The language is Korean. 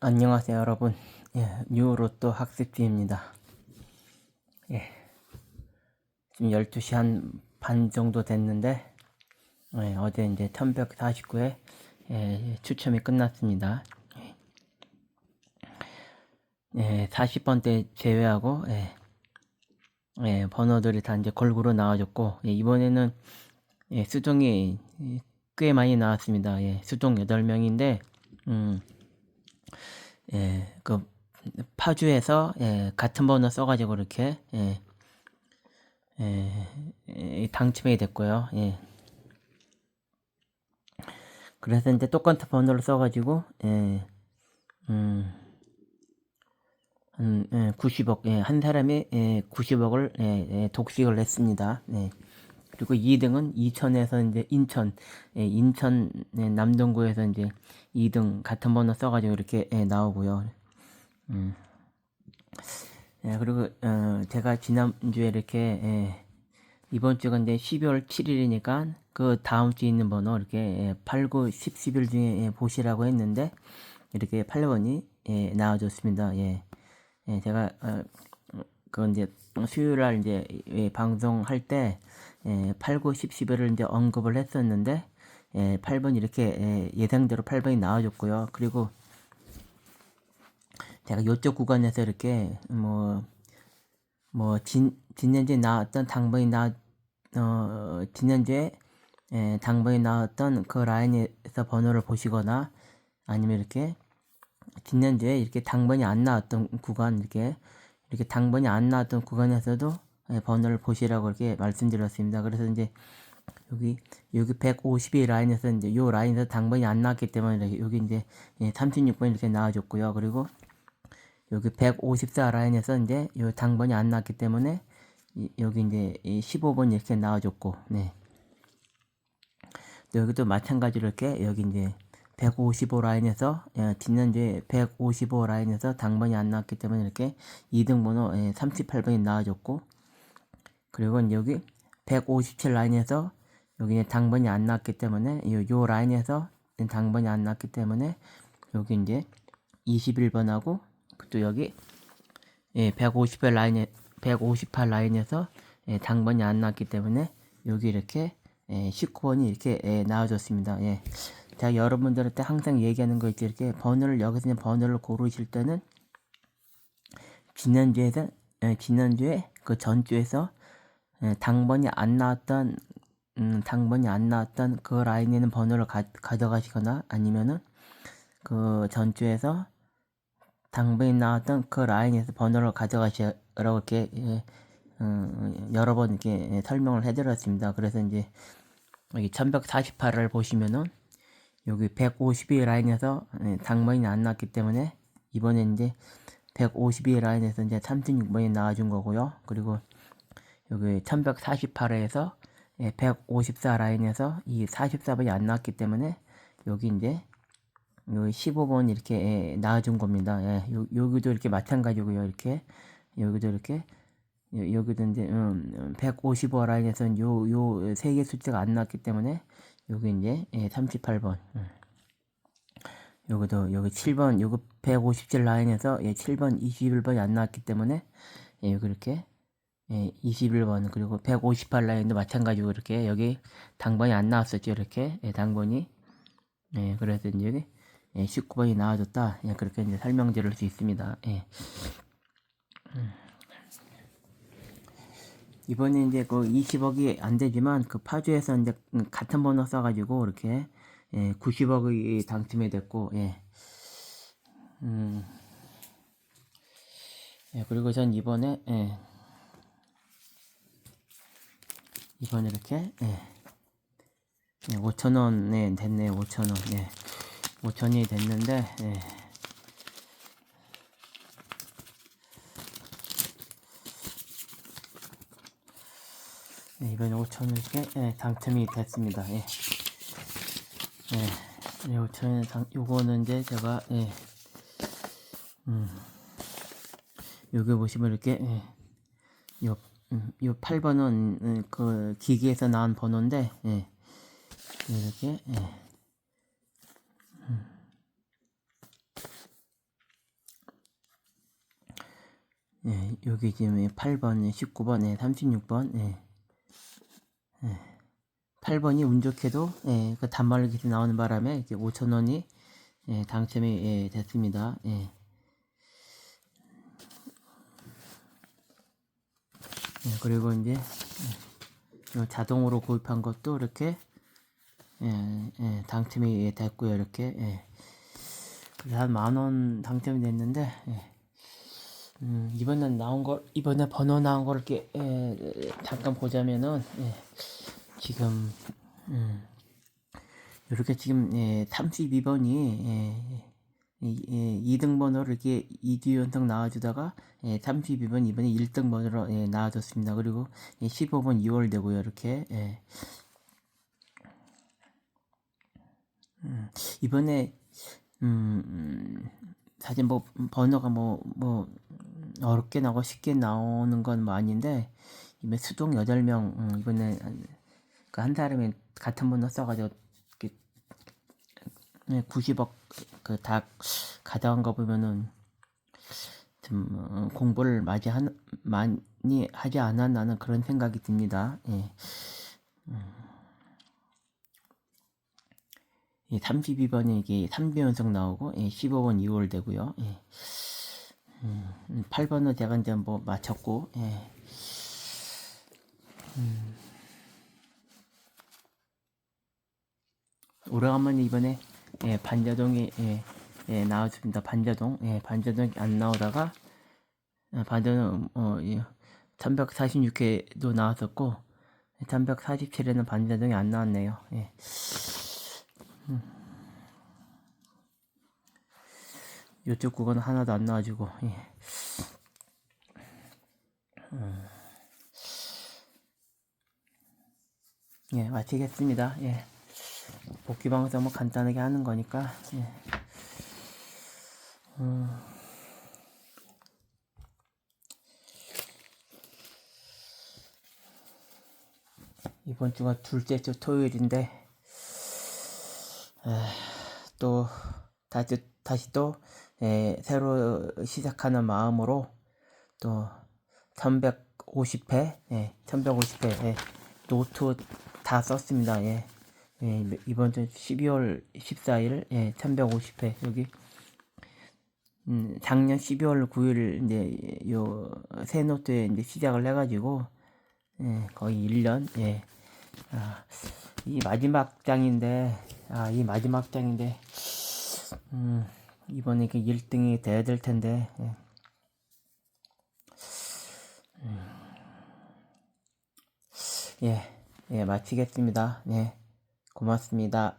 안녕하세요 여러분. 예, 뉴로또 학습지입니다. 예, 지금 12시 한 반 정도 됐는데 예, 어제 이제 1149회 예, 추첨이 끝났습니다. 예, 40번대 제외하고 예, 예, 번호들이 다 이제 골고루 나와줬고 예, 이번에는 예, 수종이 꽤 많이 나왔습니다. 예, 수종 8명인데 음, 예, 그 파주에서 예, 같은 번호 써가지고 이렇게 예, 예, 예, 당첨이 됐고요. 예. 그래서 이제 똑같은 번호를 써가지고 예, 음, 한 예, 90억 예, 한 사람이 예, 90억을 예, 예, 독식을 했습니다. 네. 그리고 2등은 이천에서 이제 인천, 예, 인천 예, 남동구에서 이제 2등 같은 번호 써가지고 이렇게 예, 나오고요. 음. 예, 그리고 어, 제가 지난주에 이렇게 예, 이번 주가 이제 12월 7일이니까 그 다음 주에 있는 번호 이렇게 예, 8, 9, 10, 11 중에 예, 보시라고 했는데 이렇게 8번이 예, 나와줬습니다. 예, 예 제가 어, 그 이제 수요일 날 이제 예, 방송할 때 예, 8, 9, 10, 11을 이제 언급을 했었는데 예, 8번 이렇게 예, 예상대로 8번이 나와줬고요. 그리고 제가 요쪽 구간에서 이렇게 뭐, 뭐, 진, 지난주에 나왔던 당번이 나, 어, 지난주에 예, 당번이 나왔던 그 라인에서 번호를 보시거나 아니면 이렇게 지난주에 이렇게 당번이 안 나왔던 구간 이렇게 이렇게 당번이 안 나왔던 구간에서도 예, 번호를 보시라고 이렇게 말씀드렸습니다. 그래서 이제 여기 여기 152 라인에서 이제 요 라인에서 당번이 안 나왔기 때문에 여기 이제 예, 36번 이렇게 나와줬고요. 그리고 여기 154 라인에서 이제 요 당번이 안 나왔기 때문에 이, 여기 이제 15번 이렇게 나와줬고, 네. 여기도 마찬가지로 이렇게 여기 이제 155 라인에서 예, 지난주에 155 라인에서 당번이 안 나왔기 때문에 이렇게 2등 번호 예, 38번이 나와줬고 그리고 여기 157 라인에서 여기 당번이 안 나왔기 때문에 요, 요 라인에서 당번이 안 나왔기 때문에 여기 이제 21번하고 또 여기 예, 158 라인에 158 라인에서 예, 당번이 안 나왔기 때문에 여기 이렇게 예, 19번이 이렇게 예, 나와줬습니다. 예. 자, 여러분들한테 항상 얘기하는 거 있죠. 이렇게 번호를 여기서 있는 번호를 고르실 때는 지난주에서 예, 지난주에 그 전주에서 예, 당번이 안 나왔던 음, 당번이 안 나왔던 그 라인에는 번호를 가, 가져가시거나 아니면은 그 전주에서 당번이 나왔던 그 라인에서 번호를 가져가시라고 이렇게 예, 음, 여러 번 이렇게 예, 설명을 해드렸습니다. 그래서 이제 여기 1148을 보시면은 여기 152 라인에서 예, 당번이 안 나왔기 때문에 이번에 이제 152 라인에서 이제 36번이 나와준 거고요. 그리고 여기 1148회에서 154 라인에서 이 44번이 안 나왔기 때문에 여기 이제 여기 15번 이렇게 나와준 겁니다. 예, 요, 여기도 이렇게 마찬가지고요. 이렇게 여기도 이렇게 여기도 이제 음, 155 라인에서 요요 세 개 숫자가 안 나왔기 때문에 여기 이제 예, 38번 음. 여기도 여기 7번 여기 157 라인에서 예, 7번 21번이 안 나왔기 때문에 예, 이렇게 예, 21번 그리고 158 라인도 마찬가지고 이렇게 여기 당번이 안 나왔었죠 이렇게 예, 당번이 예, 그래서 이제 여기 예, 19번이 나와줬다 예, 그렇게 이제 설명드릴 수 있습니다 예. 음. 이번에 이제 그 20억이 안 되지만 그 파주에서 이제 같은 번호 써가지고 이렇게 예, 90억이 당첨이 됐고 예. 음. 예, 그리고 전 이번에 예. 이번에 이렇게 예. 예, 5천원에 됐네요 5천원 예. 5천이 됐는데 예. 네, 이번에 5천원 이렇게 예, 당첨이 됐습니다 예. 예. 예, 5천원 당 요거는 이제 제가 예. 음. 여기 보시면 이렇게 예. 요 음, 이 8번은 음, 그 기계에서 나온 번호인데 예. 이렇게 예. 음. 예, 여기 지금 8번, 19번, 예, 36번, 예. 예. 8번이 운 좋게도, 예, 그 단말로 계속 나오는 바람에 이제 5,000원이, 예, 당첨이, 예, 됐습니다. 예. 예, 그리고 이제, 예, 요 자동으로 구입한 것도 이렇게, 예, 예, 당첨이 예, 됐고요, 이렇게, 예. 한 만 원 당첨이 됐는데, 예. 음, 이번에 나온 걸, 이번에 번호 나온 걸 이렇게, 에, 잠깐 보자면은, 예, 지금, 음, 이렇게 지금, 예, 32번이, 예, 예, 예, 2등 번호를 이렇게 2주 연속 나와주다가, 예, 32번 이번에 1등 번호로, 예, 나와줬습니다. 그리고, 예, 15번 2월 되고요, 이렇게, 예. 음, 이번에, 음, 음, 사실 뭐, 번호가 뭐, 뭐, 어렵게 나오고 쉽게 나오는 건 뭐 아닌데 이번에 수동 8명 음, 이번에 한, 그한 사람이 같은 번호 써가지고 이렇게 90억 그 다 가져간 거 보면은 좀 어, 공부를 많이 한 많이 하지 않았나는 그런 생각이 듭니다. 예. 예, 32번에 이게 3배 연속 나오고 예, 15번 2월 되고요. 예. 음, 8번은 제가 이제 뭐 맞췄고, 예. 음. 오래간만에 이번에, 예, 반자동이, 예, 예, 나와줍니다. 반자동, 예, 반자동이 안 나오다가, 아, 반자동, 어, 예, 1146회도 나왔었고, 1147회는 반자동이 안 나왔네요. 예. 이쪽 구간은 하나도 안 나와주고 예. 음. 예 마치겠습니다 예 복귀 방송 뭐 간단하게 하는 거니까 예. 음. 이번 주가 둘째 주 토요일인데 에, 또 다시 다시 또 예, 새로 시작하는 마음으로 또 1150회 예, 1150회 예, 노트 다 썼습니다. 예. 예, 이번 주 12월 14일 예, 1150회 여기 음, 작년 12월 9일 이제 요 새 노트에 이제 시작을 해가지고 예, 거의 1년 예. 아, 이 마지막 장인데 아, 이 마지막 장인데 음, 이번에 그 1등이 돼야 될 텐데 예. 음. 예, 예, 마치겠습니다. 예, 고맙습니다.